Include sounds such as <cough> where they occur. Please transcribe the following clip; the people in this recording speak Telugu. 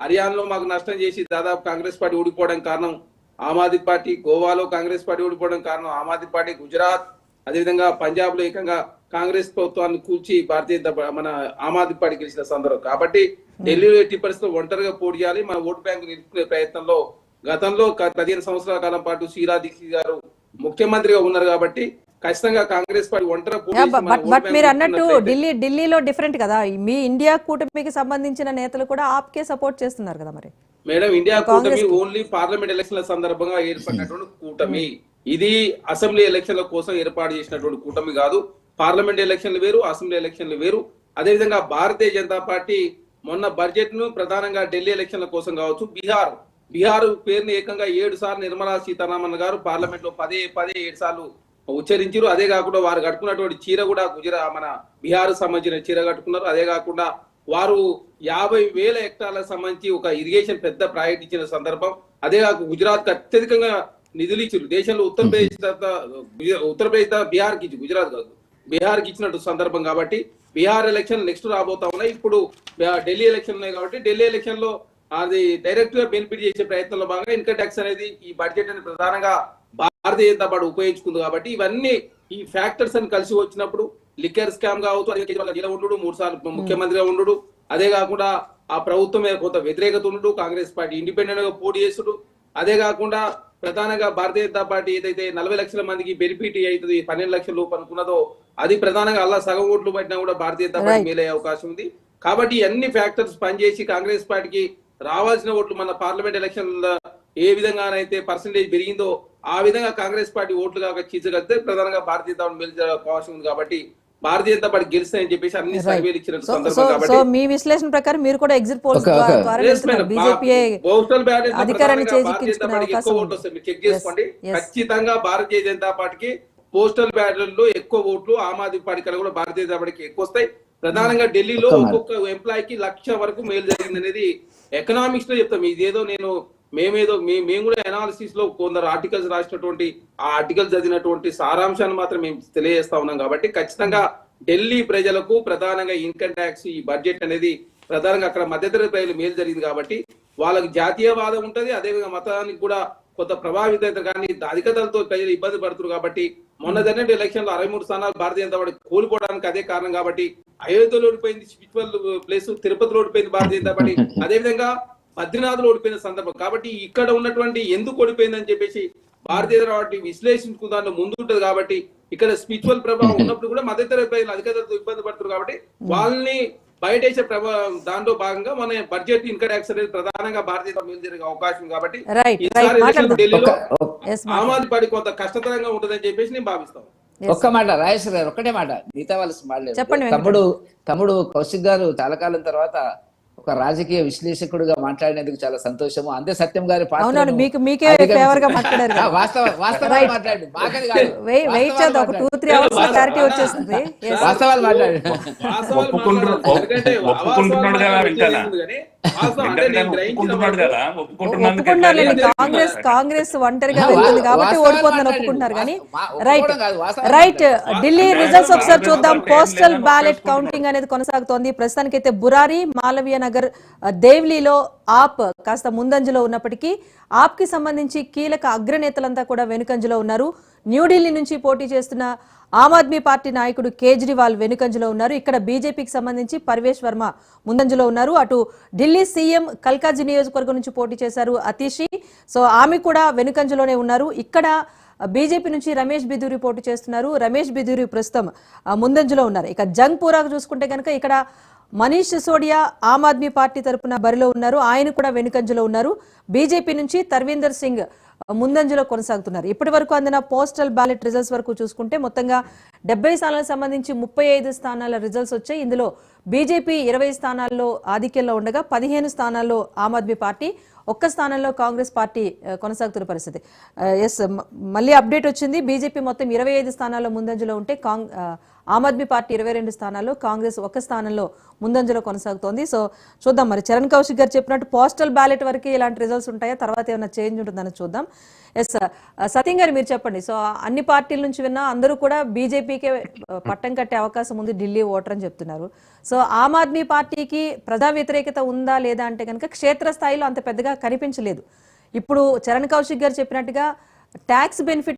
హర్యానాలో మాకు నష్టం చేసి దాదాపు కాంగ్రెస్ పార్టీ ఓడిపోవడం కారణం ఆమ్ ఆద్మీ పార్టీ గోవాలో కాంగ్రెస్ పార్టీ ఓడిపోవడం కారణం ఆమ్ ఆద్మీ పార్టీ గుజరాత్ అదేవిధంగా పంజాబ్లో ఏకంగా కాంగ్రెస్ ప్రభుత్వాన్ని కూల్చి భారతీయ మన ఆమ్ ఆద్మీ పార్టీ గెలిచిన సందర్భం. కాబట్టి ఢిల్లీలో ఎట్టి పరిస్థితుల్లో ఒంటరిగా పోటీ చేయాలి. మన ఓటు బ్యాంకు నిలుపుకునే ప్రయత్నంలో గతంలో పదిహేను సంవత్సరాల కాలం పాటు షీలా దీక్షిత్ గారు ముఖ్యమంత్రిగా ఉన్నారు కాబట్టి ఖచ్చితంగా కాంగ్రెస్ పార్టీ ఒంటరి బట్ మీరు అన్నట్టు ఢిల్లీ ఢిల్లీలో డిఫరెంట్ కదా. మీ ఇండియా కూటమికి సంబంధించిన నేతలు కూడా ఆప్కే సపోర్ట్ చేస్తున్నారు కదా మరి. మేడం ఇండియా కూటమి ఓన్లీ పార్లమెంట్ ఎలక్షన్ల సందర్భంగా ఏర్పడినటువంటి కూటమి. ఇది అసెంబ్లీ ఎలక్షన్ల కోసం ఏర్పాటు చేసినటువంటి కూటమి కాదు. పార్లమెంట్ ఎలక్షన్లు వేరు అసెంబ్లీ ఎలక్షన్లు వేరు. అదేవిధంగా భారతీయ జనతా పార్టీ మొన్న బడ్జెట్ను ప్రధానంగా ఢిల్లీ ఎలక్షన్ల కోసం కావచ్చు. బీహార్. బీహార్ పేరుని ఏకంగా ఏడు సార్లు నిర్మలా సీతారామన్ గారు పార్లమెంట్లో పదే పదే ఏడు సార్లు ఉచ్చరించారు. అదే కాకుండా వారు కట్టుకున్నటువంటి చీర కూడా గుజరా మన బీహార్ సంబంధించిన చీర కట్టుకున్నారు. అదే కాకుండా వారు యాభై వేల హెక్టార్లకు సంబంధించి ఒక ఇరిగేషన్ పెద్ద ప్రాజెక్ట్ ఇచ్చిన సందర్భం. అదే కాక గుజరాత్కు అత్యధికంగా నిధులు ఇచ్చారు. దేశంలో ఉత్తరప్రదేశ్ ఉత్తరప్రదేశ్ తర్వాత బీహార్కి ఇచ్చి గుజరాత్ కాదు బీహార్కి ఇచ్చినట్టు సందర్భం కాబట్టి బీహార్ ఎలక్షన్ నెక్స్ట్ రాబోతా ఉన్నాయి. ఇప్పుడు ఢిల్లీ ఎలక్షన్ ఉన్నాయి కాబట్టి ఢిల్లీ ఎలక్షన్లో అది డైరెక్ట్గా బెనిఫిట్ చేసే ప్రయత్నంలో భాగంగా ఇన్కమ్ ట్యాక్స్ అనేది ఈ బడ్జెట్ అని ప్రధానంగా భారతీయ జనతా పార్టీ ఉపయోగించుకుంది కాబట్టి ఇవన్నీ ఈ ఫ్యాక్టర్స్ అని కలిసి వచ్చినప్పుడు లిక్కర్ స్కామ్ కావచ్చు అదే కేజ్రీవాల్ జైల్లో ఉండు మూడు సార్లు ముఖ్యమంత్రిగా ఉండు అదే కాకుండా ఆ ప్రభుత్వం మీద కొంత వ్యతిరేకత ఉండు కాంగ్రెస్ పార్టీ ఇండిపెండెంట్గా పోటీ చేసుడు అదే కాకుండా ప్రధానంగా భారతీయ జనతా పార్టీ ఏదైతే నలభై లక్షల మందికి బెనిఫిట్ అవుతుంది పన్నెండు లక్షల లోపు అనుకున్నదో అది ప్రధానంగా అలా సగం ఓట్లు పట్టినా కూడా భారతీయ జనతా పార్టీ. మేలయ్యే అవకాశం ఉంది. కాబట్టి అన్ని ఫ్యాక్టర్స్ పనిచేసి కాంగ్రెస్ పార్టీకి రావాల్సిన ఓట్లు మన పార్లమెంట్ ఎలక్షన్ ఏ విధంగానైతే పర్సంటేజ్ పెరిగిందో ఆ విధంగా కాంగ్రెస్ పార్టీ ఓట్లు కాక చీల్చగలిగితే ప్రధానంగా భారతీయ జనతా పార్టీ మేలు అవకాశం ఉంది కాబట్టి భారతీయ జనతా పార్టీ గెలుస్తాయని చెప్పేసి అన్ని. సర్వేలు ఇచ్చిన సందర్భం కాబట్టి మీ విశ్లేషణ ప్రకారం మీరు కూడా ఎగ్జిట్ పోల్స్ పోస్టల్ బ్యాలెట్ ఎక్కువ. ఓట్లు వస్తాయి మీరు చెక్ చేసుకోండి. ఖచ్చితంగా భారతీయ జనతా పార్టీకి పోస్టల్ బ్యాలెట్లో ఎక్కువ ఓట్లు ఆమ్ ఆద్మీ పార్టీ కన్నా కూడా భారతీయ జనతా పార్టీకి ఎక్కువ వస్తాయి ప్రధానంగా ఢిల్లీలో. ఒక్కొక్క ఎంప్లాయ్కి లక్ష వరకు మేలు జరిగింది అనేది ఎకనామిక్స్లో చెప్తాం ఇదేదో నేను మేమేదో మే- మేము కూడా అనాలిసిస్లో కొందరు ఆర్టికల్స్ రాసినటువంటి ఆ ఆర్టికల్స్ చదివినటువంటి సారాంశాన్ని మాత్రం మేము తెలియజేస్తా ఉన్నాం కాబట్టి ఖచ్చితంగా ఢిల్లీ ప్రజలకు ప్రధానంగా ఇన్కమ్ ట్యాక్స్ ఈ బడ్జెట్ అనేది ప్రధానంగా అక్కడ మధ్యతరగతి ప్రజలు మేలు జరిగింది కాబట్టి వాళ్ళకి జాతీయవాదం ఉంటది అదేవిధంగా మతానికి కూడా కొంత ప్రభావిత కానీ అధిక దళతో ప్రజలు ఇబ్బంది పడుతున్నారు కాబట్టి మొన్న జరిగిన ఎలక్షన్లో అరవై మూడు స్థానాలు భారతీయ జనతా పార్టీ కోల్పోవడానికి అదే కారణం కాబట్టి అయోధ్యలో ఓడిపోయింది ప్లేస్ తిరుపతిలో ఓడిపోయింది భారతీయ జనతా పార్టీ. <laughs> అదేవిధంగా బద్రీనాథ్లో ఓడిపోయిన సందర్భం. కాబట్టి ఇక్కడ ఉన్నటువంటి ఎందుకు ఓడిపోయిందని చెప్పేసి భారతీయ జనతా పార్టీ విశ్లేషించుకు దాంట్లో ముందు ఉంటది కాబట్టి ఇక్కడ స్పిరిచువల్ ప్రభావం ఉన్నప్పుడు కూడా మధ్యతరగతి ప్రజలు అధిక దళతో ఇబ్బంది పడుతున్నారు కాబట్టి వాళ్ళని బయటేసే ప్రభావం దాంట్లో భాగంగా మన బడ్జెట్ ఇన్కమ్ ట్యాక్స్ అనేది ప్రధానంగా భారతీయ జనతా మేలు జరిగే అవకాశం కాబట్టి ఈసారి ఢిల్లీలో ఆమ్ ఆద్మీ పార్టీ కొంత కష్టతరంగా ఉంటుందని చెప్పేసి నేను భావిస్తాను. ఒక్క మాట రాజేశ్వర గారు ఒక్కటే మాట. మిగతా వాళ్ళు చెప్పండి వెంకట. తమ్ముడు తమ్ముడు కౌశిక్ గారు చాలా కాలం తర్వాత ఒక రాజకీయ విశ్లేషకుడుగా మాట్లాడినందుకు చాలా సంతోషము అందే సత్యం గారి అవునవును, మీకు- మీకే favor గా మాట్లాడారు కదా. ఆ, <laughs> వాస్తవ వాస్తవాలు. మాట్లాడు <laughs> వెయిట్ చేద్దాం ఒక టూ. Three hours clarity. వచ్చేస్తుంది. వాస్తవాలు మాట్లాడు ఒప్పుకుంటున్నాడు కదా కాంగ్రెస్? కాంగ్రెస్ ఒంటరిగా వెళ్తుంది కాబట్టి ఓడిపోతుందని. ఒప్పుకుంటున్నారు కానీ రైట్ రైట్. ఢిల్లీ రిజల్ట్స్ ఒకసారి. చూద్దాం పోస్టల్ బ్యాలెట్ కౌంటింగ్ అనేది కొనసాగుతోంది ప్రస్తుతానికైతే బురారి మాలవీయ నగర్ దేవ్లీలో ఆప్ కాస్త ముందంజలో ఉన్నప్పటికీ ఆప్కి సంబంధించి కీలక అగ్రనేతలంతా కూడా వెనుకంజలో ఉన్నారు న్యూఢిల్లీ నుంచి పోటీ చేస్తున్న ఆమ్ ఆద్మీ పార్టీ నాయకుడు కేజ్రీవాల్ వెనుకంజలో ఉన్నారు. ఇక్కడ బీజేపీకి సంబంధించి పర్వేష్ వర్మ ముందంజలో ఉన్నారు. అటు ఢిల్లీ సీఎం కల్కాజీ నియోజకవర్గం నుంచి పోటీ చేశారు అతీషి. సో ఆమె కూడా వెనుకంజలోనే ఉన్నారు. ఇక్కడ బీజేపీ నుంచి రమేష్ బిదూరి పోటీ చేస్తున్నారు. రమేష్ బిదూరి ప్రస్తుతం ముందంజలో ఉన్నారు. ఇక జంగ్పూరాకు చూసుకుంటే కనుక ఇక్కడ మనీష్ సిసోడియా ఆమ్ ఆద్మీ పార్టీ తరపున బరిలో ఉన్నారు. ఆయన కూడా వెనుకంజలో ఉన్నారు. బీజేపీ నుంచి తర్వీందర్ సింగ్ ముందంజలో కొనసాగుతున్నారు. ఇప్పటి వరకు అందిన పోస్టల్ బ్యాలెట్ రిజల్ట్స్ వరకు చూసుకుంటే మొత్తంగా డెబ్బై స్థానాలకు సంబంధించి ముప్పై ఐదు స్థానాల రిజల్ట్స్ వచ్చాయి. ఇందులో బీజేపీ ఇరవై స్థానాల్లో ఆధిక్యంలో ఉండగా పదిహేను స్థానాల్లో ఆమ్ ఆద్మీ పార్టీ ఒక్క స్థానంలో కాంగ్రెస్ పార్టీ కొనసాగుతున్న పరిస్థితి. ఎస్ మళ్ళీ అప్డేట్ వచ్చింది. బీజేపీ మొత్తం ఇరవై ఐదు స్థానాల్లో ముందంజలో ఉంటే కాంగ్ ఆమ్ ఆద్మీ పార్టీ ఇరవై రెండు స్థానాల్లో కాంగ్రెస్ ఒక స్థానంలో ముందంజలో కొనసాగుతోంది. సో చూద్దాం మరి. చరణ్ కౌశిక్ గారు చెప్పినట్టు పోస్టల్ బ్యాలెట్ వరకు ఇలాంటి రిజల్ట్స్ ఉంటాయా? తర్వాత ఏమైనా చేంజ్ ఉంటుందని చూద్దాం. ఎస్ సత్యం uh, గారు మీరు చెప్పండి. సో అన్ని పార్టీల నుంచి విన్నా అందరూ కూడా బీజేపీకే uh, పట్టం కట్టే అవకాశం ఉంది ఢిల్లీ ఓటర్ అని చెప్తున్నారు. సో ఆమ్ ఆద్మీ పార్టీకి ప్రజా వ్యతిరేకత ఉందా లేదా అంటే కనుక క్షేత్రస్థాయిలో అంత పెద్దగా కనిపించలేదు. ఇప్పుడు చరణ్ కౌశిక్ గారు చెప్పినట్టుగా ట్యాక్స్ బెనిఫిట్